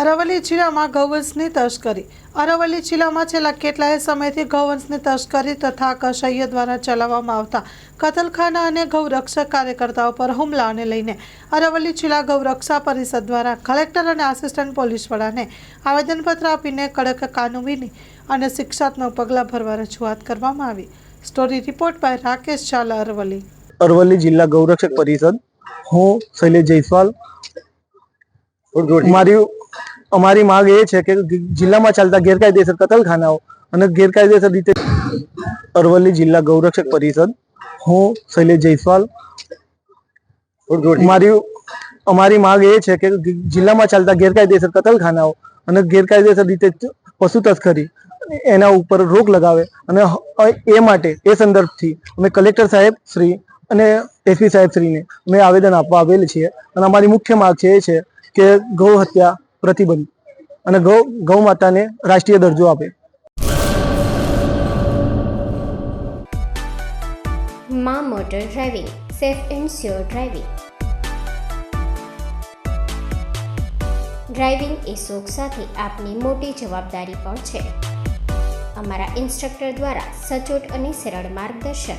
અરવલ્લી જિલ્લામાં ગૌવંશની તસ્કરી. અરવલ્લી જિલ્લામાં છેલ્લા કેટલાય સમયથી ગૌવંશની તસ્કરી તથા કસાઈઓ દ્વારા ચલાવવામાં આવતા કતલખાના અને ગૌરક્ષક કાર્યકર્તાઓ પર હુમલાને લઈને અરવલ્લી જિલ્લા ગૌરક્ષા પરિષદ દ્વારા કલેક્ટર અને આસિસ્ટન્ટ પોલીસ વડાને આવેદનપત્ર આપીને કડક કાનૂની અને શિક્ષાત્મક પગલાં ભરવા રજૂઆત કરવામાં આવી. Story report by Rakesh Zala Aravalli. Aravalli જિલ્લા ગૌરક્ષક પરિષદ. હું શૈલેષ જયસ્વાલ. મારી અમારી માંગ એ છે કે જિલ્લામાં ચાલતા ગેરકાયદેસર કતલખાનાઓ અને ગેરકાયદેસર રીતે અરવલ્લી જિલ્લા ગૌરક્ષક પરિષદ, હું શૈલેષ જયસ્વાલ. મારી અમારી માંગ એ છે કે જિલ્લામાં ચાલતા ગેરકાયદેસર કતલખાનાઓ અને ગેરકાયદેસર રીતે પશુ તસ્કરી એના ઉપર રોક લગાવે અને એ માટે એ સંદર્ભથી અમે કલેક્ટર સાહેબ શ્રી અને એસપી સાહેબ શ્રીને અમે આવેદન આપવા આવેલ છીએ. અને અમારી મુખ્ય માંગ છે એ છે કે ગૌ હત્યા પ્રતિબંધ અને ગૌ ગૌ માતાને રાષ્ટ્રીય દરજ્જો આપે. મા motor driving, safe and sure driving. Driving એ શોખ સાથે આપની મોટી જવાબદારી પણ છે. અમારા ઇન્સ્ટ્રક્ટર દ્વારા સચોટ અને સરળ માર્ગદર્શન